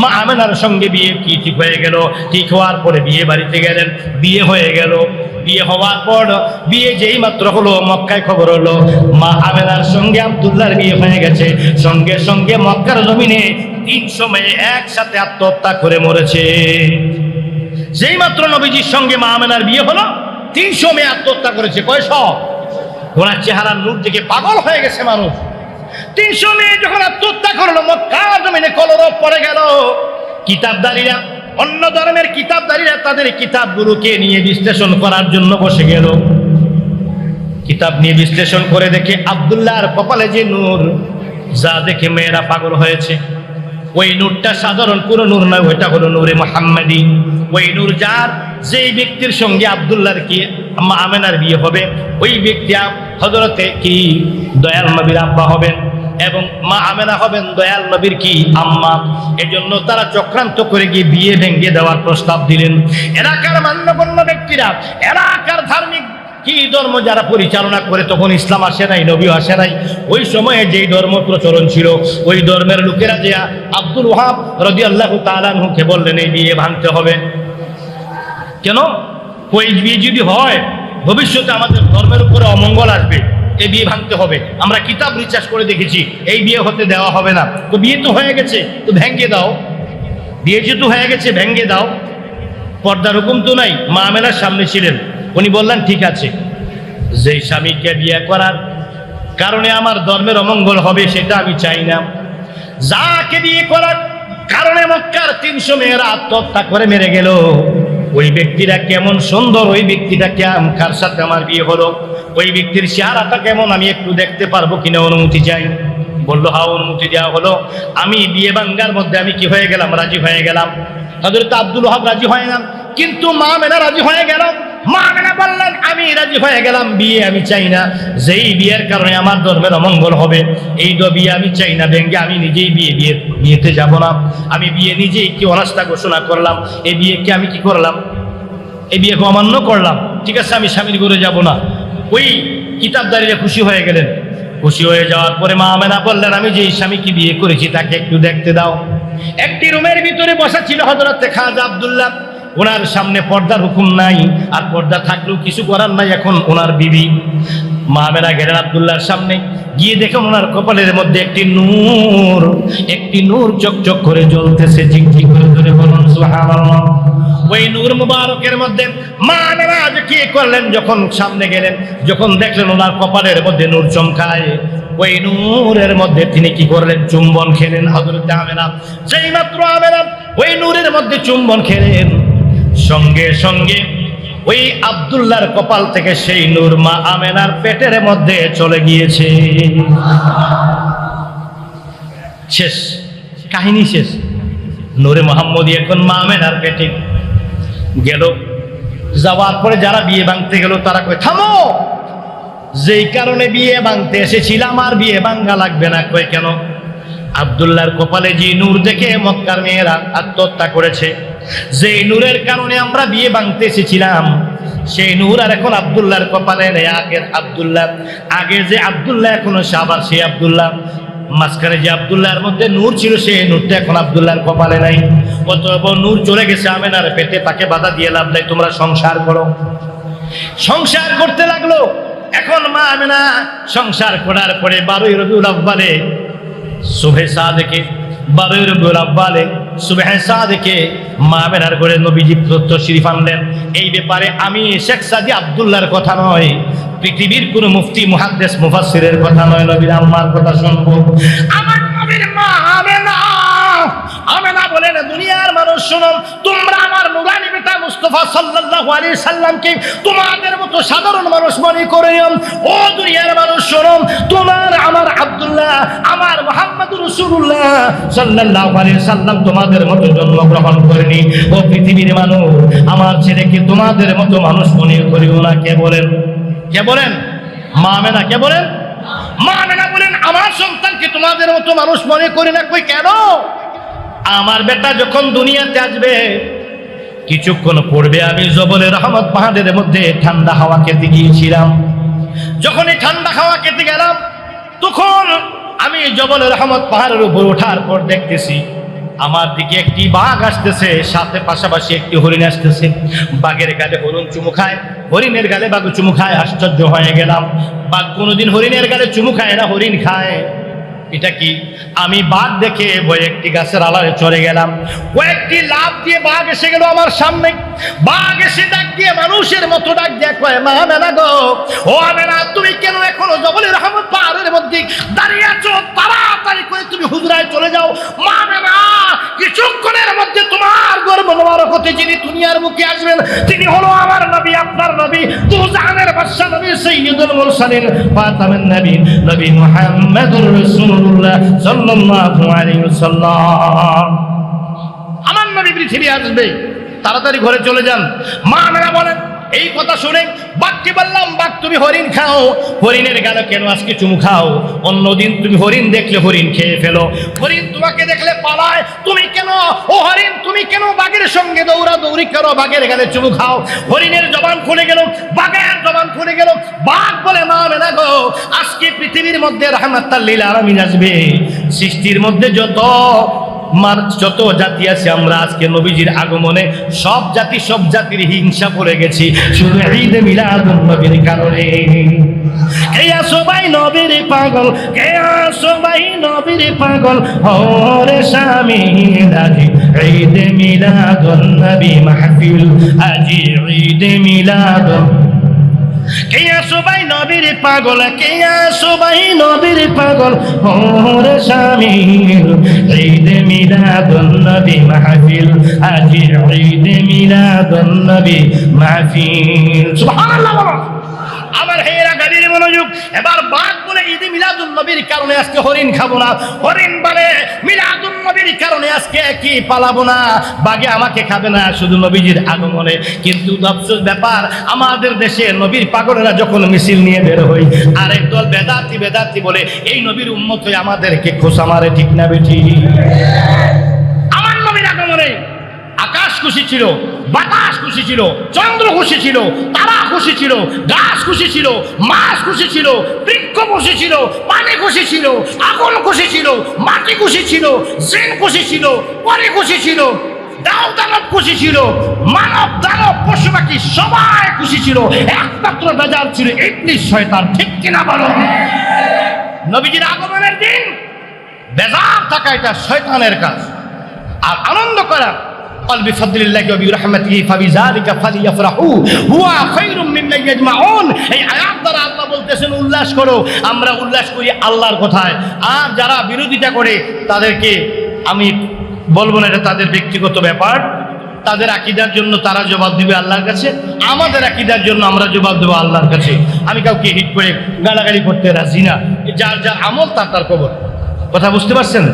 মা আমেনার সঙ্গে বিয়ে কি ঠিক হয়ে গেল? ঠিক হওয়ার পরে বিয়ে বাড়িতে গেলেন, বিয়ে হয়ে গেল। বিয়ে হওয়ার পর বিয়ে যেই মাত্র হলো, মক্কায় খবর হলো, মা আমেনার সঙ্গে আব্দুল্লাহর বিয়ে হয়ে গেছে। সঙ্গে সঙ্গে মক্কার জমিনে তিন সময়ে একসাথে আত্মহত্যা করে মরেছে। যেই মাত্র নবীজির সঙ্গে মা আমেনার বিয়ে হলো তিনশো মেয়ে আত্মহত্যা করেছে। কয়শ ওনার চেহারার নূর থেকে পাগল হয়ে গেছে মানুষ। তিনশো মেয়ে যখন আত্মহত্যা করল মক্কা জমিনে কলরব পড়ে গেল। কিতাবদারীরা, অন্য ধরনের কিতাবদারীরা তাদের কিতাবগুলোকে নিয়ে বিশ্লেষণ করার জন্য বসে গেল। কিতাব নিয়ে বিশ্লেষণ করে দেখে আবদুল্লাহর কপালে যে নূর, যা দেখে মেয়েরা পাগল হয়েছে। ওই নূরটা সাধারণ কোনো নূর নয়, ওইটা হলো নূরে মোহাম্মদী। ওই নূর যার, যেই ব্যক্তির সঙ্গে আবদুল্লাহর কি আমেনার বিয়ে হবে, ওই ব্যক্তি হজরতে কি, দয়াল নবীর আব্বা হবেন। এবং মা আমেনা হবেন দয়াল নবীর কি আম্মা। এজন্য তারা চক্রান্ত করে গিয়ে বিয়ে ভেঙে দেওয়ার প্রস্তাব দিলেন। এলাকার মান্যগণ্য ব্যক্তিরা, এলাকার ধার্মিক কি ধর্ম যারা পরিচালনা করে তখন ইসলাম আসে নাই নবী আসে নাই। ওই সময়ে যেই ধর্ম প্রচলন ছিল, ওই ধর্মের লোকেরা যে আব্দুল ওহাব রদি আল্লাহ তালানহুকে বললেন, এই বিয়ে ভাঙতে হবে। কেন? ওই বিয়ে যদি হয়, ভবিষ্যতে আমাদের ধর্মের উপরে অমঙ্গল আসবে। এই বিয়ে ভাঙতে হবে। আমরা কিতাব রিচার্জ করে দেখেছি, এই বিয়ে হতে দেওয়া হবে না। তো বিয়ে তো হয়ে গেছে, তো ভেঙ্গে দাও। বিয়ে যেহেতু হয়ে গেছে ভেঙ্গে দাও। পর্দার হুকুম তো নাই, মা আমেনার সামনে ছিলেন। উনি বললেন, ঠিক আছে। যেই স্বামীকে বিয়ে করার কারণে আমার ধর্মের অমঙ্গল হবে, সেটা আমি চাই না। যাকে বিয়ে করার কারণে মক্কার তিনশো মেয়েরা আত্মহত্যা করে মেরে গেল। ওই ব্যক্তিরা কেমন সুন্দর, ওই ব্যক্তিটা কার সাথে আমার বিয়ে হলো, ওই ব্যক্তির চেহারাটা কেমন আমি একটু দেখতে পারব কিনা অনুমতি চাই। বলল হা অনুমতি দেওয়া হলো। আমি বিয়ে বাঙ্গার মধ্যে আমি কি হয়ে গেলাম? রাজি হয়ে গেলাম। তাদের তো আব্দুল হাব রাজি হয় না। কিন্তু মা মেনা রাজি হয়ে গেল। মা মেনা বললেন, আমি রাজি হয়ে গেলাম, বিয়ে আমি চাই না। বিয়ের কারণে আমার ধর্মের অমঙ্গল হবে, এই বিয়ে আমি চাই না আমি নিজেই বিয়ে বিয়ে বিয়েতে যাব না। আমি বিয়ে নিজেই কি অনাস্থা ঘোষণা করলাম আমি কি করলাম? অমান্য করলাম, ঠিক আছে, আমি স্বামীর ঘরে যাব না। ওই কিতাবদারিরা খুশি হয়ে গেলেন। খুশি হয়ে যাওয়ার পরে মা আমেনা বললেন, আমি যে স্বামীকে বিয়ে করেছি, তাকে একটু দেখতে দাও। একটি রুমের ভিতরে বসা ছিল হজরত খাজা আবদুল্লাহ। ওনার সামনে পর্দার হুকুম নাই, আর পর্দা থাকলেও কিছু করার নাই এখন ওনার বিবি। মা আমেনা গেলেন আবদুল্লাহর সামনে, গিয়ে দেখেন ওনার কপালের মধ্যে একটি নূর একটি নূর চকচক করে জ্বলতেছে ঝিকঝিক করে ধরে বলুন ওই নূর মুবারকের মধ্যে মা নারাজ কি করলেন যখন সামনে গেলেন, যখন দেখলেন ওনার কপালের মধ্যে নূর চমকায়, ওই নূরের মধ্যে তিনি কি করলেন? চুম্বন খেলেন হজরত আমেনা। যেই মাত্র আমেনা ওই নূরের মধ্যে চুম্বন খেলেন সঙ্গে সঙ্গে ওই আব্দুল্লাহর কপাল থেকে সেই নূর মা আমেনার পেটের মধ্যে চলে গিয়েছে। শেষ, কাহিনী শেষ। নূরে মোহাম্মদী এখন মা আমেনার পেটে। গেল। যাওয়ার পরে যারা বিয়ে ভাঙতে গেল, তারা কয়, থামো! যেই কারণে বিয়ে ভাঙতে এসেছিলাম, আর বিয়ে ভাঙ্গা লাগবে না, কয় কেন? আবদুল্লাহর কপালে যে নূর দেখে মক্কার মেয়েরা আত্মহত্যা করেছে। যে নূরের কারণে আমরা বিয়ে ভাঙতে এসেছিলাম, সেই নূর আর এখন আবদুল্লাহর কপালে আগের আবদুল্লাহ, আগের যে আবদুল্লাহ, এখনও সে আবার সেই আবদুল্লাহ। মাঝখানে যে আবদুল্লাহর মধ্যে নূর ছিল, সেই নূরটা এখন আবদুল্লাহর কপালে নাই। অতএব নূর চলে গেছে আমেনার পেটে তাকে বাধা দিয়ে লাভ নাই। তোমরা সংসার করো। সংসার করতে লাগল। এখন মা আমেনা সংসার করার পরে বারোই রবিউল আব্বালে শুভে সাদেকে বারোই রবিউল আব্বালে সাদেকে মা বেনার করে নবীজি প্রত্য শরীফ এই ব্যাপারে আমি শেখ সাদি আবদুল্লার কথা নয়, পৃথিবীর কোন মুফতি, মুহাদ্দেস মুফাসিরের কথা নয়, নবীর আম্মার কথা শুনব। আমার নবীর মা আমেনা আমেনা বলেন দুনিয়ার মানুষ শুনুন তোমরা আমার নুরানি বেটা মুস্তফা সাল্লাল্লাহু আলাইহি সাল্লামকে তোমাদের মতো সাধারণ মানুষ মনে করে ও দুনিয়ার মানুষ শুনুন তোমার আমার আব্দুল্লাহ, আমার মুহাম্মদুর রাসূলুল্লাহ সাল্লাল্লাহু আলাইহি সাল্লাম তোমাদের মতো জন্মগ্রহণ করেনি। ও পৃথিবীর মানুষ, আমার ছেলেকে তোমাদের মতো মানুষ মনে করিও না। কে বলেন? কে বলেন? মা আমেনা কে বলেন? মা আমেনা বলেন, আমার সন্তানকে তোমাদের মতো মানুষ মনে করি না। কই, কেন? আমার বেটা যখন দুনিয়াতে আসবে, কিছুক্ষণ পূর্বে আমি জবলে রহমত পাহাড়ের মধ্যে ঠান্ডা হাওয়া খেতে গিয়েছিলাম। যখন এই ঠান্ডা হাওয়া খেতে গেলাম, তখন আমি জবল রহমত পাহাড়ের উপর ওঠার পর দেখতেছি, আমার দিকে একটি বাঘ আসতেছে, সাথে পাশাপাশি একটি হরিণ আসতেছে। বাঘের গালে হরিণ চুমু খায়, হরিণের গালে বাঘ চুমু খায়, আশ্চর্য হয়ে গেলাম। বাঘ কোনোদিন হরিণের গালে চুমু খায় না, হরিণ খায়। এটা কি? আমি বাঘ দেখে একটি গাছের আলারে চড়ে গেলাম। কয়েকটি লাভ দিয়ে বাঘ এসে গেল আমার সামনে। বাঘ এসে ডাক দিয়ে মানুষের মতো ডাক দিয়ে কয়, মা মেনা গো। ও আমেনা তুমি কেন এখনও জবলের রহমত পাহাড়ের মধ্যে দাঁড়িয়ে আছো? তাড়াতাড়ি করে তুমি হুজরায় চলে যাও। মা মেনা কিছুক্ষণের মধ্যে তোমার গর্ব মোবারক হতে যিনি দুনিয়ার মুখে আসবেন, তিনি হলো আমার নবী, আপনার নবী তু জাহানের বাদশা নবী মুরসালিন। নবী নবী মুহাম্মদুর রাসূলুল্লাহ সাল্লাল্লাহু আলাইহি ওয়াসাল্লাম। আমার নবী পৃথিবী আসবে। তাড়াতাড়ি ঘরে চলে যান। মা মেরা বলেন, এই কথা শুনে বাঘকে বললাম, বাঘ, তুমি হরিণ খাও। হরিণের গেল কেন আজকে চুমু খাও? অন্যদিন তুমি হরিণ দেখলে হরিণ খেয়ে ফেলো। হরিণ তোমাকে দেখলে পালায়, তুমি কেন? ও হরিণ, তুমি কেন বাঘের সঙ্গে দৌড়া দৌড়ি করো? বাঘের গেলে চুমু খাও। হরিণের জবান খুলে গেল, বাঘের জবান খুলে গেল। বাঘ বলে, মা মেনা গো আজকে পৃথিবীর মধ্যে রহমাত্তাল্লিল আলামিন আসবে। সৃষ্টির মধ্যে যত যত জাতি আছে, আমরা আজকে নবীজির আগমনে সব জাতি, সব জাতির হিংসা পড়ে গেছি। শুধু ঈদ মিলাদুন নবীর কারণে। কে সবাই নবীর পাগল? কে সবাই নবীর পাগল? হরে স্বামী আজি ঈদ মিলাদুন নবী মাহফিল। আজি ঈদ মিলাদুন কেয়া সবাই নবীর পাগল, কেয়া সবাই নবীর পাগল। ওরে শামিল ঈদ মিলাদুন নবী মাহফিল আজি ঈদ মিলাদুন নবী মাহফিল। সুবহানাল্লাহ আমার হেরা গাড়ির মনোযোগ। এবার বাঘ বলে ঈদে মিলাদুল নবীর কারণে আজকে হরিণ খাব না। হরিণ বলে মিলাদুল নবীর কারণে আজকে কি পালাবো না? বাঘে আমাকে খাবে না শুধু নবীজির আগমনে। কিন্তু আফসোস ব্যাপার, আমাদের দেশে নবীর পাগলেরা যখন মিছিল নিয়ে বের হই আর একদল বেদাতি বেদাতি বলে, এই নবীর উন্মত আমাদেরকে খোসা মারে, ঠিক না বেঠি আমার নবীর আগমনে আকাশ খুশি ছিল বাতাস খুশি ছিল চন্দ্র খুশি ছিল তারা খুশি ছিল গাছ খুশি ছিল মাছ খুশি ছিল বৃক্ষ খুশি ছিল পানি খুশি ছিল আগুন খুশি ছিল মাটি খুশি ছিল জিন খুশি ছিল পরে খুশি ছিল দাও দানব খুশি ছিল মানব দানব পশু পাখি সবাই খুশি ছিল একমাত্র বেজার ছিল ইবলিস শয়তান ঠিক কিনা বলো নবীজির আগমনের দিন বেজার থাকা এটা শয়তানের কাজ আর আনন্দ করা قال بفضل الله وبرحمته فبذلك فليفرحوا هو خير مما يجمعون এই আয়াত দ্বারা আল্লাহ বলতেছেন উল্লাস করো আমরা উল্লাস করি আল্লাহর কথায় আর যারা বিরোধিতা করে তাদেরকে আমি বলবো না এটা তাদের ব্যক্তিগত ব্যাপার তাদের আকিদার জন্য তারা জবাব দিবে আল্লাহর কাছে আমাদের আকিদার জন্য আমরা জবাব দেবো আল্লাহর কাছে আমি কাউকে হিট করে গালাগালি করতে রাজি না যার যার আমল তার তার কবর কথা বুঝতে পারছেন?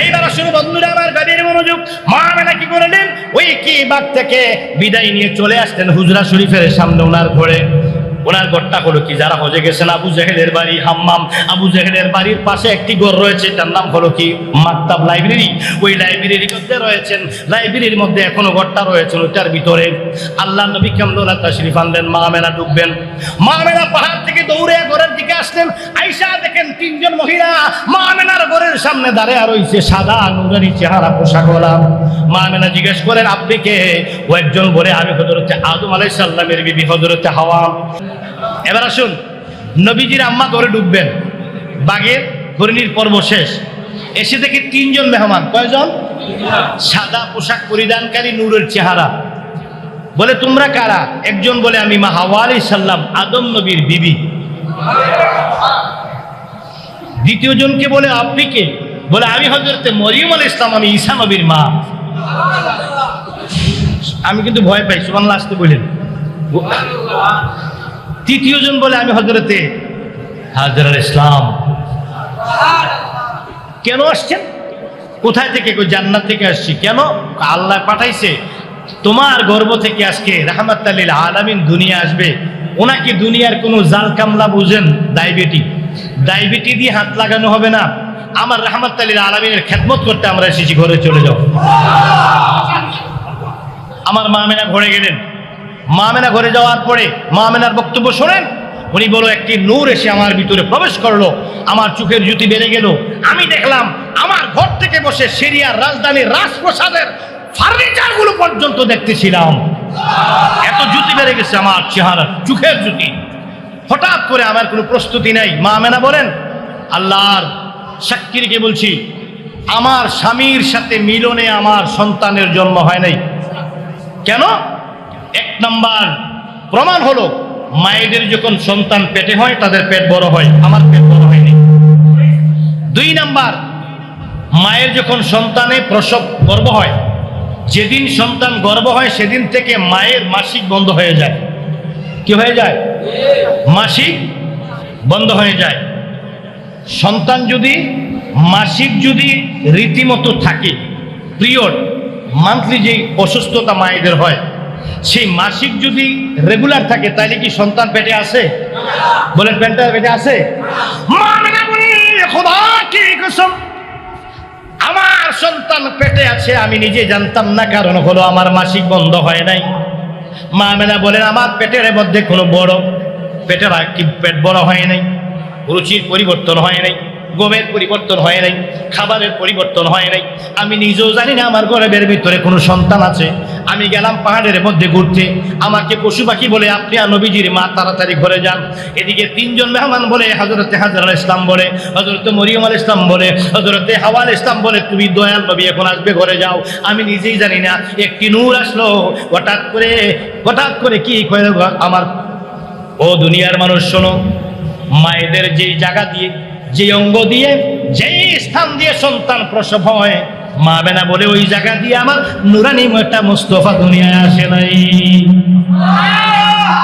এইবার আসলে বন্ধুরা, আমার গাড়ির মনোযোগ। মা মেলা কি করলেন ওই কি বাগ থেকে বিদায় নিয়ে চলে আসতেন হুজরা শরীফের সামনে ওনার ঘরে। ওনার ঘরটা হলো কি? যারা হজে গেছেন, আবু জাহেলের বাড়ি, হাম্মাম। আবু জাহেলের বাড়ির পাশে একটি ঘর রয়েছে, তার নাম হলো কি? মাকতাব লাইব্রেরি। ওই লাইব্রেরির মধ্যে রয়েছেন। লাইব্রেরির মধ্যে এখনও ঘরটা রয়েছে ওইটার ভিতরে। আল্লাহ নবী কামদুল্লাহ তাশরিফ আনলেন, মা মেলা ঢুকবেন মা মেলা পাহাড় থেকে দৌড়ে ঘরের দিকে আসলেন। আইসা দেখেন তিনজন মহিলা মা মেনার ঘরের সামনে দাঁড়িয়ে রয়েছে, সাদা নুরানি চেহারা পোশাকওয়ালা মা মেনা জিজ্ঞেস করেন, আপনি কে? ও একজন বলে, আমি হজরতে আদম আলাই সাল্লামের বিবি হজরতে হাওয়া। এবার আসুন, নবীজির আম্মা ঘরে ঢুকবেন। বাগের হরিণীর পর্ব শেষ। এসে থেকে তিনজন মেহমান। কয়জন? সাদা পোশাক পরিধানকারী নূরের চেহারা। বলে, তোমরা কারা? একজন বলে, আমি মা হাওয়া আলাই সাল্লাম আদম নবীর বিবি। দ্বিতীয় জনকে বলে, আপনি কে? বলে, আমি হজরতে মরিয়ম আল ইসলাম আমি ঈসা নবীর মা। আমি কিন্তু ভয় পাই সুবান আসতে বললেন তৃতীয় জন বলে আমি হজরতে হাজরার ইসলাম। কেন আসছেন? কোথায় থেকে? জান্নাত থেকে আসছি। কেন? আল্লাহ পাঠাইছে, তোমার গর্ব থেকে আজকে রাহমাত আলামিন দুনিয়া আসবে। ওনাকে দুনিয়ার কোনো জাল কামলা বুঝেন, ডায়াবেটি। ডায়াবেটি দিয়ে হাত লাগানো হবে না। আমার রাহমাত আলামিনের খেদমত করতে আমরা এসেছি, ঘরে চলে যাও। আমার মা মেনা ঘরে গেলেন। মা মেনা ঘরে যাওয়ার পরে মা মেনার বক্তব্য শোনেন। উনি বলো, একটি নূর এসে আমার ভিতরে প্রবেশ করল। আমার চোখের জুতি বেড়ে গেল। আমি দেখলাম, আমার ঘর থেকে বসে সিরিয়ার রাজধানীর রাজপ্রসাদের ফার্নিচারগুলো পর্যন্ত দেখতেছিলাম। এত জুতি বেড়ে গেছে আমার চেহারা চোখের জুতি হঠাৎ করে আমার কোনো প্রস্তুতি নাই। মা মেনা বলেন, আল্লাহর সাক্ষীকে বলছি? আমার স্বামীর সাথে মিলনে আমার সন্তানের জন্ম হয় নাই। কেন? এক নাম্বার প্রমাণ হলো, মায়েদের যখন সন্তান পেটে হয়, তাদের পেট বড় হয়। আমার পেট বড় হয়নি। দুই নাম্বার, মায়ের যখন সন্তানে প্রসব গর্ব হয়, যেদিন সন্তান গর্ব হয়, সেদিন থেকে মায়ের মাসিক বন্ধ হয়ে যায়। কি হয়ে যায়? মাসিক বন্ধ হয়ে যায়। সন্তান যদি, মাসিক যদি রীতিমতো থাকে, পিরিয়ড, মান্থলি যে অসুস্থতা মায়েদের হয়, সেই মাসিক যদি রেগুলার থাকে, তাহলে কি সন্তান পেটে আসে? বলেন পেটটা পেটে আসে? আমার সন্তান পেটে আছে, আমি নিজে জানতাম না, কারণ হলো আমার মাসিক বন্ধ হয় নাই। মা মেনা বলেন, আমার পেটের মধ্যে কোনো বড়, পেটের কি পেট বড় হয় নাই? রুচির পরিবর্তন হয় নাই গোমের পরিবর্তন হয় নাই খাবারের পরিবর্তন হয় নাই। আমি নিজেও জানি না আমার গর্বের ভিতরে কোনো সন্তান আছে। আমি গেলাম পাহাড়ের মধ্যে ঘুরতে। আমাকে পশু পাখি বলে, আপনি আর নবীজির মা, তাড়াতাড়ি ঘরে যান। এদিকে তিনজন মেহমান বলে হজরতে হাজার ইসলাম বলে হজরতে মরিয়ম আল ইসলাম বলে হজরতে হাওয়াল ইসলাম বলে, তুমি দয়াল নবী, এখন আসবে ঘরে যাও। আমি নিজেই জানি না, একটি নূর আসলো। হঠাৎ করে হঠাৎ করে কি করে আমার? ও দুনিয়ার মানুষ, শোনো মায়েদের যেই জায়গা দিয়ে যে অঙ্গ দিয়ে যেই স্থান দিয়ে সন্তান প্রসব হয় মা বেনা বলে ওই জায়গা দিয়ে আমার নুরানি একটা মুস্তফা দুনিয়ায় আসে নাই।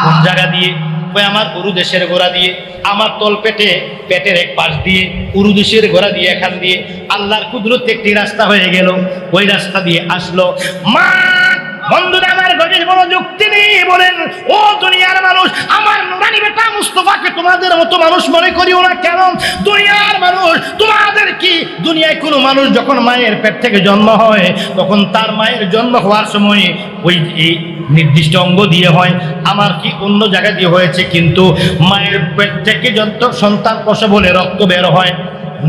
কোন জায়গা দিয়ে? ওই আমার উরু দেশের গোড়া দিয়ে আমার তল পেটে পেটের এক পাশ দিয়ে উরু দেশের গোড়া দিয়ে এখান দিয়ে আল্লাহর কুদরত একটি রাস্তা হয়ে গেল। ওই রাস্তা দিয়ে আসলো। মা বন্ধুরা বলেন, ও দুনিয়ার মানুষ, আমার নুরানি বেটা মুস্তফাকে তোমাদের মতো মানুষ মনে করিও না কেন? দুনিয়ার মানুষ, তোমাদের কি? দুনিয়ায় কোনো মানুষ যখন মায়ের পেট থেকে জন্ম হয়, তখন তার মায়ের জন্ম হওয়ার সময় ওই এই নির্দিষ্ট অঙ্গ দিয়ে হয়। আমার কি অন্য জায়গা দিয়ে হয়েছে? কিন্তু মায়ের পেট থেকে যত সন্তান প্রসব হলে রক্ত বের হয়,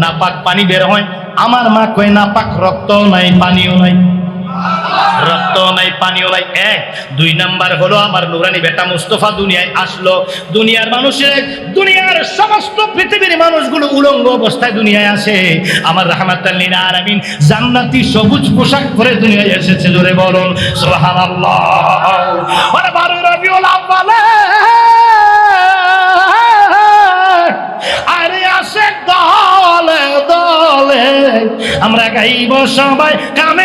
নাপাক পানি বের হয়। আমার মা কয়, নাপাক রক্ত নাই, পানিও নাই। রক্ত নাই, পানিও নাই। এক দুই নাম্বার হলো আমার নুরানি বেটা মুস্তফা দুনিয়ায় আসলো। দুনিয়ার মানুষের, দুনিয়ার সমস্ত পৃথিবীর মানুষগুলো উলঙ্গ অবস্থায় দুনিয়ায় আসে। আমার রাহমাতাল্লিন আলামিন জান্নাতি সবুজ পোশাক পরে দুনিয়ায় এসেছে, জোরে বলুন, সুবহানাল্লাহ। ওরে বারো রবিউল আউয়ালে। আরে আসে দলে দলে। আমরা গাইব সবাই ওয়ালার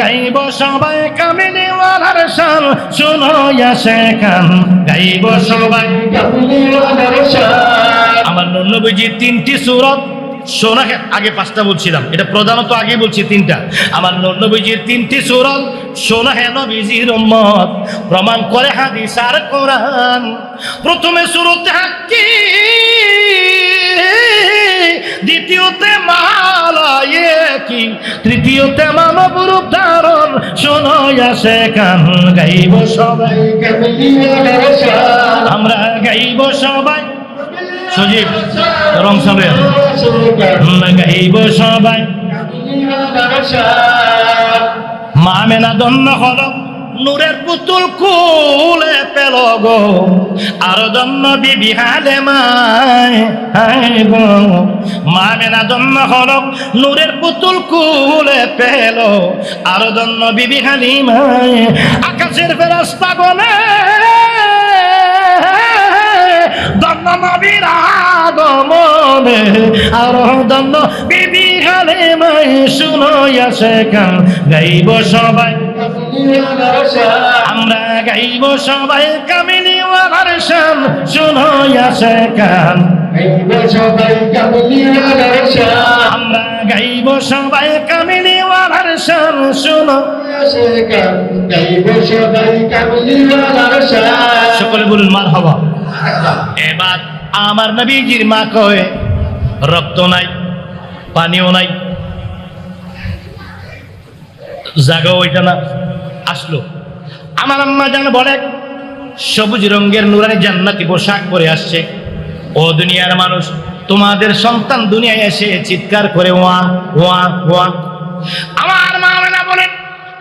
গাইব সবাই কামিনী ওয়ালার শান শুনো আসে কান গাইব সবাই আমার নন্নবীজি তিনটি সুরত, শোনা আগে পাঁচটা বলছিলাম, এটা প্রধানত আগে বলছি তিনটা। আমার নন্নবীজির তিনটি সুরত, শোনা হেন বিজির উম্মত, প্রমাণ করে হাদিস আর কোরআন। প্রথমে সুরতে হাক্কি দ্বিতীয়তে মালায়ে কি তৃতীয়তে মানব রূপ ধারণ শোনো আসে কান গাইব সবাই। আমরা গাইব সবাই। সজীব, রং সাবে গাইব সবাই। মা মেনা দন্ন হল। নূরের পুতুল কুলে পেল গো। আর দন্ন বিবি হালে মায় গো। মা মেনা দন্ন হল, নূরের পুতুল কুলে পেল। আর দন্ন বিবি হালি মায় আকাশের ফেরাস্তা গনে আর বিবি হালে মায় শুনো আসে গাইব সবাই। আমরা গাইব সবাই কামিনী ওয়ালার শান শুনো আসে কান আমরা গাইব সবাই কামিনী ওয়ালার শান শোনো। সকলে বলুন মার হবা। এবার আমার নবীজির মা কয়ে রক্ত নাই পানিও নাই। জাগা ওইটা না। আসলো। আমার আম্মা যেন বলে, সবুজ রঙের নুরানি জান্নাতি পোশাক পরে আসছে। ও দুনিয়ার মানুষ, তোমাদের সন্তান দুনিয়ায় এসে চিৎকার করে, ওয়া ওয়া ওয়া। আমার মা মেনা বলেন,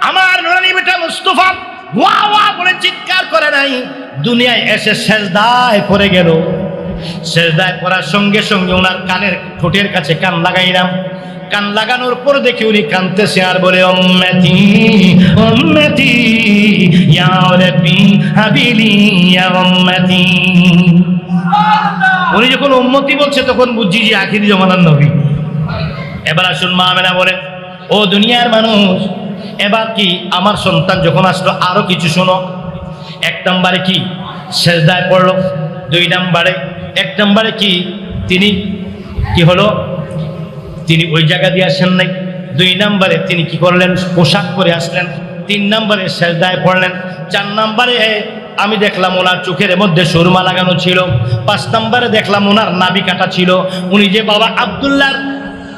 আমার নুরানি বেটা মুস্তফা, ওয়া ওয়া বলে চিৎকার করে নাই। দুনিয়ায় এসে সেজদায় পড়ে গেল। সেজদায় পড়ার সঙ্গে সঙ্গে ওনার কানের ঠোঁটের কাছে কান লাগাইলাম। কান লাগানোর পর দেখি উনি কানতেছে আর বলে, অম্মেতি অম্মেতি, ইয়া রাব্বি হাবিলি, ইয়া উম্মতি উনি যখন উম্মতি বলছে, তখন বুঝছি যে আখিরি জমানার নবী। এবার আসুন মা মেনা বলেন, ও দুনিয়ার মানুষ, এবার কি আমার সন্তান যখন আসলো, আরও কিছু শোনো? এক নম্বরে কি সেজদায় পড়ল, দুই নম্বরে, এক নম্বরে কি তিনি কি হলো? তিনি ওই জায়গা দিয়ে আসেন নাই। দুই নম্বরে তিনি কি করলেন? পোশাক পরে আসলেন। তিন নম্বরে সেজদায় পড়লেন। চার নম্বরে আমি দেখলাম ওনার চোখের মধ্যে সুরমা লাগানো ছিল। পাঁচ নম্বরে দেখলাম ওনার নাবি কাটা ছিল। উনি যে বাবা আবদুল্লাহর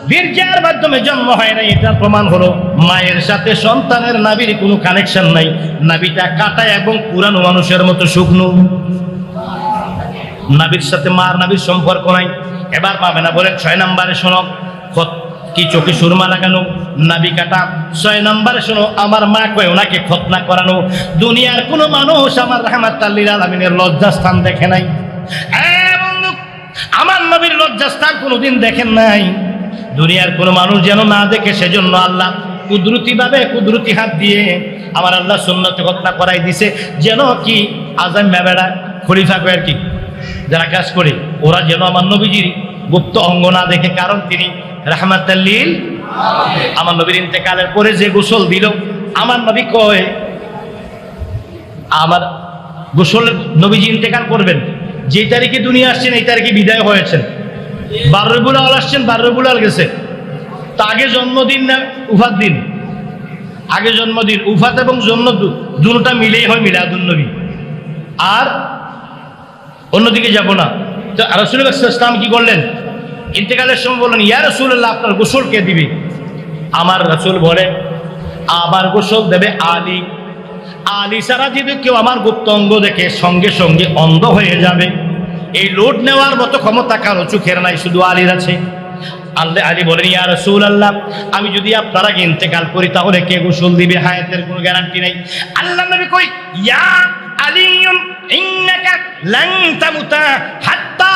বীর্যার মাধ্যমে জন্ম হয় নাই, এটার প্রমাণ হলো মায়ের সাথে সন্তানের নাবির কোনো কানেকশন নাই। নাবিটা কাটা এবং পুরানো মানুষের মতো শুকনো। নাবির সাথে মার নাবির সম্পর্ক নাই। এবার পাবে না বলেন, ছয় নম্বরে শোনো কি চোখে সুরমা লাগানো? নাবি কাটা। ছয় নম্বরে শোনো, আমার মা কয়ে, ওনাকে খতনা করানো। দুনিয়ার কোনো মানুষ আমার রহমাত আল্লিল আলমিনের লজ্জাস্থান দেখে নাই। আমার নবীর লজ্জাস্থান কোনোদিন দেখেন নাই। দুনিয়ার কোনো মানুষ যেন না দেখে, সেজন্য আল্লাহ কুদরতি ভাবে কুদরতি হাত দিয়ে আমার আল্লাহ সুন্নতে ঘটনা করাই দিছে। যেন কি আজাম বেড়া খলিফা আর কি, যারা কাজ করে, ওরা যেন আমার নবীজির গুপ্ত অঙ্গ না দেখে, কারণ তিনি রাহমাতাল্লিল আমার নবীর ইন্তেকালের পরে যে গোসল দিল, আমার নবী কয়, আমার গোসল নবীজি ইন্তেকাল করবেন। যে তারিখে দুনিয়া আসছেন, এই তারিখে বিদায় হয়েছেন। বারবুলাল আসছেন বারবুলাল গেছে। তা আগে জন্মদিন না উফার দিন? আগে জন্মদিন, উফাত এবং জন্ম দু- দুটোটা মিলেই হয় মিলাদুল নবী। আর অন্যদিকে যাব না। তো রসুল ইসলাম কি করলেন? ইন্তেকালের সময় বললেন, ইয়া রসুল্লাহ আপনার গোসল কে দিবে? আমার রসুল বলে, আমার গোসল দেবে আলী। আলী সারা যদি কেউ আমার গুপ্ত অঙ্গ দেখে সঙ্গে সঙ্গে অন্ধ হয়ে যাবে, এই লোড নেওয়ার মতো ক্ষমতা কারও চোখের নাই, শুধু আলীর আছে। আল্লাহ আলী বলেন, ইয়া রসুল আল্লাহ আমি যদি আপনার আগে ইন্তেকাল করি, তাহলে কে গোসল দিবে? হায়াতের কোনো গ্যারান্টি নাই। আল্লাহ নবী কই, ইয়া আলিয়ুন ইন্নাকা লান তামুতা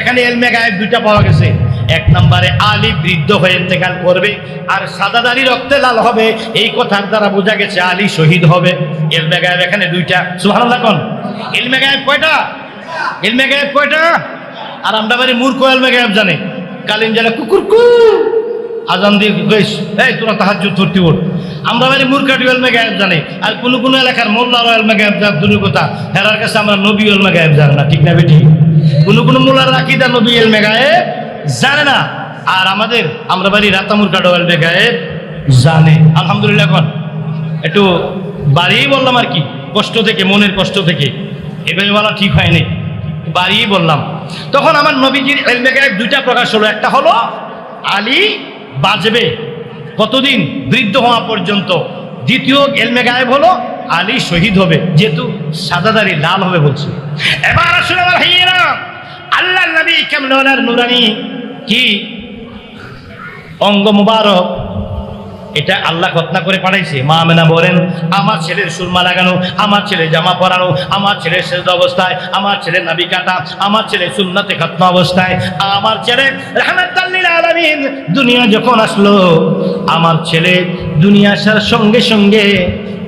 এখানে এলমে গায়েব দুইটা পাওয়া গেছে। এক নম্বরে আলী বৃদ্ধ হয়ে ইন্তেকাল করবে, আর সাদা দাড়ি রক্তে লাল হবে, এই কথার দ্বারা বোঝা গেছে আলী শহীদ হবে। এলমে গায়েব এখানে দুইটা। সুবহানাল্লাহ কোন? এলমে গায়েব কয়টা? এলমে গায়েব কয়টা? আর আমরা বাড়ি মূর্খ এলমে গায়েব জানে। কালিম জানে, কুকুর কু আজান দিয়ে এই, তোরা তাহার ধরতে ওঠ। আমরা বাড়ি মূর্খা টিউয়েলমে গায়েব জানে, আর কোনো কোনো এলাকার মোল্লা এলমে গায়েব জান দুটো কথা। হেরার কাছে আমরা নবী এলমে গায়েব জানে না, ঠিক না বেটি? কোনো কোনো মোল্লার রাখিদা নবী এলমে গায়েব জানে না। আর আমাদের আমরা বাড়ি রাতা মূর্খা এলমে গায়েব জানে। আলহামদুলিল্লাহ এখন একটু বাড়িই বললাম আর কি, কষ্ট থেকে, মনের কষ্ট থেকে। এভাবে বলা ঠিক হয়নি, বাড়িই বললাম। তখন আমার নবীজির এলমে গায়েব দুইটা প্রকাশ হলো। একটা হলো আলী বাজবে কতদিন বৃদ্ধ হওয়া পর্যন্ত। দ্বিতীয় এলমে গায়েব হলো আলী শহীদ হবে, যেহেতু সাদাদারি লাল হবে বলছে। এবার আসলে আমার ভাইয়েরা আল্লাহ নবী কেমন নুরানি? কি? অঙ্গ মুবারক। এটা আল্লাহ ঘটনা করে পাঠাইছে। মা মেনা বলেন, আমার ছেলের সুরমা লাগানো, আমার ছেলে জামা পরানো, আমার ছেলের শেষ অবস্থায়, আমার ছেলে নাবি কাটা, আমার ছেলে সুন্নাতে খতনা অবস্থায়, আমার ছেলে রহমতাল্লিল দুনিয়া যখন আসলো, আমার ছেলে দুনিয়া আসার সঙ্গে সঙ্গে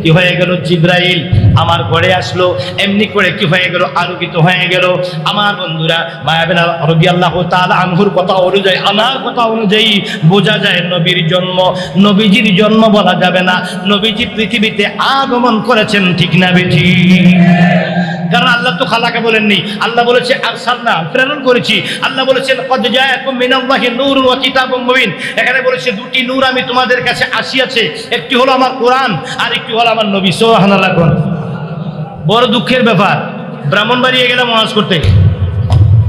কি হয়ে গেল জিব্রাইল? আমার ঘরে আসলো, এমনি করে কি হয়ে গেল? আলোকিত হয়ে গেল। আমার বন্ধুরা মায়াবেন রবি আল্লাহ তাল আনহুর কথা অনুযায়ী আমার কথা অনুযায়ী বোঝা যায় নবীর জন্ম। নবীজির জন্ম বলা যাবে না। নবীজি পৃথিবীতে আগমন করেছেন ঠিক না বেঠি? কারণ আল্লাহ তো খালাকে বলেননি। আল্লাহ বলেছে, আরসালনা, প্রেরণ করেছি। আল্লাহ বলেছেন নূরুন ওয়া কিতাবুম মুবিন। এখানে বলেছে, দুটি নূর আমি তোমাদের কাছে আসিয়াছে। একটি হলো আমার কোরআন, আর একটি হলো আমার নবী। সুবহানাল্লাহ কোন। বড় দুঃখের ব্যাপার। ব্রাহ্মণবাড়িয়ে গেলাম ওয়াজ করতে।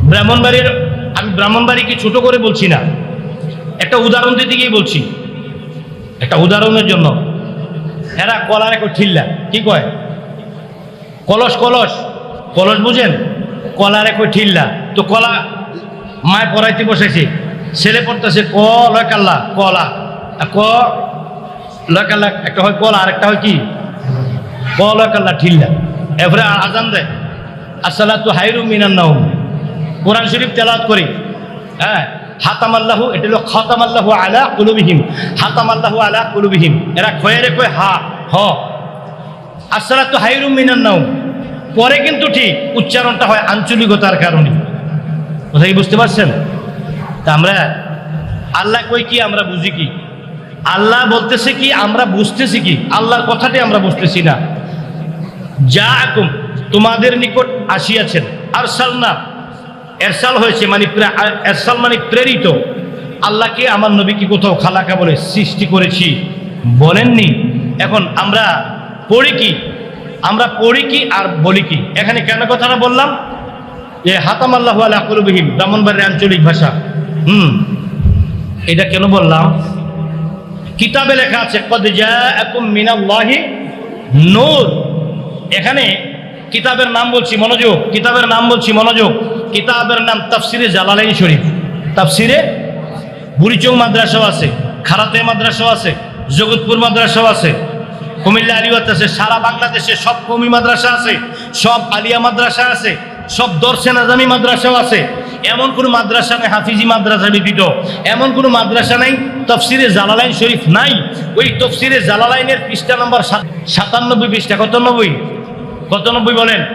ব্রাহ্মণবাড়ির, আমি ব্রাহ্মণবাড়িকে ছোট করে বলছি না? একটা উদাহরণ দিতে গিয়ে বলছি। একটা উদাহরণের জন্য। এরা কলার একটা ঠিল্লা। কি কয়? কলস কলস। কলস বুঝেন? কলার এক ঠিল্লা তো কলা মায় পড়াইতে বসেছে। ছেলে পড়তেছে ক লকাল্লা কলা। ক লকাল্লা একটা হয় কলা আর একটা হয় কি? ক লকাল্লা ঠিল্লা এরপরে আজান দেয়। আসসালা তো হাইরু মিনান নাও কোরআন শরীফ তেলাওয়াত করি। হ্যাঁ? হাতাম আল্লাহু এটা হলো খতাম আল্লাহু আলা কুলুবিহিম। হাতাম আল্লাহু আলা কুলুবিহিম। এরা খয়ে রে কয় হা, হ। আসসালা তো হাইরুম মিনান নাও পরে কিন্তু ঠিক উচ্চারণটা হয় আঞ্চলিকতার কারণে। কথা কি বুঝতে পারছেন? তা আমরা, আল্লাহ কই কি, আমরা বুঝি কি? আল্লাহ বলতেছে কি, আমরা বুঝতেছি কি? আল্লাহর কথাটি আমরা বুঝতেছি না। যা আকুম তোমাদের নিকট আসিয়াছেন। আর সালনা এরসাল হয়েছে মানে এরসাল মানে প্রেরিত। আল্লাহকে আমার নবীকে কোথাও খালাকা বলে সৃষ্টি করেছি বলেননি। এখন আমরা পড়ি কি? আমরা পড়ি কি আর বলি কি? এখানে কেন কথাটা বললাম? যে হাতাম আল্লাহ আল্লাহ কুলবিহীন ব্রাহ্মণবাড়ির আঞ্চলিক ভাষা। হুম, এটা কেন বললাম? কিতাবে লেখা আছে নূর। এখানে কিতাবের নাম বলছি মনোযোগ, কিতাবের নাম বলছি মনোযোগ। কিতাবের নাম তাফসিরে জালালাইন শরীফ। তাফসিরে বুড়িচং মাদ্রাসাও আছে, খারাতে মাদ্রাসাও আছে, জগৎপুর মাদ্রাসাও আছে। কুমিল্লা আলিবাত আছে, সারা বাংলাদেশে সব কমি মাদ্রাসা আছে, সব আলিয়া মাদ্রাসা আছে, সব দর্শে নাজামি মাদ্রাসাও আছে। এমন কোনো মাদ্রাসা নেই, হাফিজি মাদ্রাসা ব্যতীত। এমন কোনো মাদ্রাসা নাই, তফসিরে জালালাইন শরীফ নাই। ওই তফসিরে জালালাইনের পৃষ্ঠা নম্বর সাত- সাতানব্বই পৃষ্ঠা কত নব্বই কত নব্বই বলেন?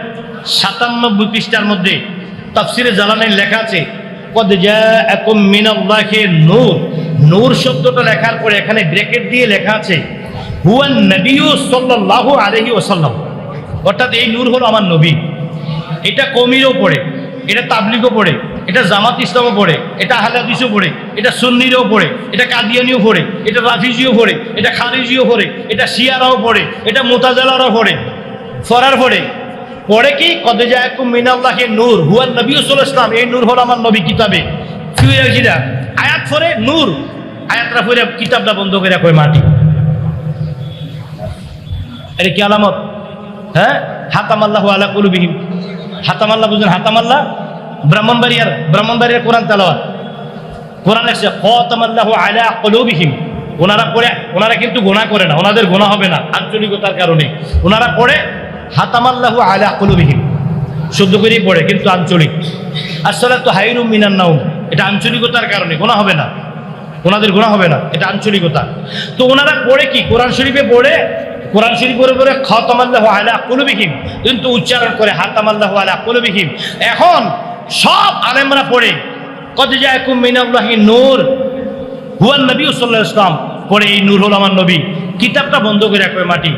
সাতানব্বই পৃষ্ঠার মধ্যে তফসিরে জালালাইন লেখা আছে নূর। নূর শব্দটা লেখার পরে এখানে ব্রেকেট দিয়ে লেখা আছে হুয়ান নবিয়্যু সাল্লাল্লাহু আলাইহি ওয়াসাল্লাম। অর্থাৎ এই নূর হলো আমার নবী। এটা কমিরও পড়ে, এটা তাবলিগও পড়ে, এটা জামাত ইসলামও পড়ে, এটা আহলাদিসও পড়ে, এটা সুন্নিরও পড়ে, এটা কাদিয়ানিও পড়ে, এটা রাফিজিও পড়ে, এটা খারিজিও পড়ে, এটা শিয়ারাও পড়ে, এটা মোতাজালারও পড়ে, ফরার পড়ে। পড়ে কি? কদে যায় মিনাল্লাহে নূর। হুয়ান নবী ইসলাম এই নূর হল আমার নবী কিতাবে। ফিরা আয়াত পড়ে নূর। আয়াতরা পড়ে কিতাবটা বন্ধ করে রাখে মাটি। এটা কি আলামত? হ্যাঁ? হাতাম আল্লাহ আলা কুলুবিহিম। হাতাম আল্লাহ বুঝলেন হাতাম আল্লাহ ব্রাহ্মণবাড়িয়ার ব্রাহ্মণবাড়িয়ার কোরআন তালাওয়াত। কোরআন এসে খতাম আল্লাহ আলা কুলুবিহিম। ওনারা পড়ে, ওনারা কিন্তু গোনা করে না, ওনাদের গোনা হবে না, আঞ্চলিকতার কারণে। ওনারা পড়ে হাতাম আল্লাহ আলা কুলুবিহিম। শুদ্ধ করেই পড়ে, কিন্তু আঞ্চলিক। আসলে তো হাইরুম মিনান নাউম এটা আঞ্চলিকতার কারণে গোনা হবে না। ওনাদের গোনা হবে না, এটা আঞ্চলিকতা। তো ওনারা পড়ে কি? কোরআন শরীফে পড়ে কোরআন শরীফ পড়ে পড়ে খতামাল্লাহ আলা কুলবিহীন কিন্তু উচ্চারণ করে হাতামাল্লাহ আলা কুলবিহীন এখন সব আলেমরা পড়ে কত যায় মিনাল্লাহি নূর হুয়ান নবী সাল্লাহ ইসলাম পড়ে, এই নূর হল আমার নবী কিতাবটা বন্ধ করে রাখবে মাটি।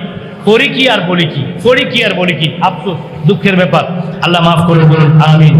পড়ি কি আর বলি কি? পড়ি কি আর বলি কি? আফসোস, দুঃখের ব্যাপার। আল্লাহ মাফ করে বলুন, আমিন।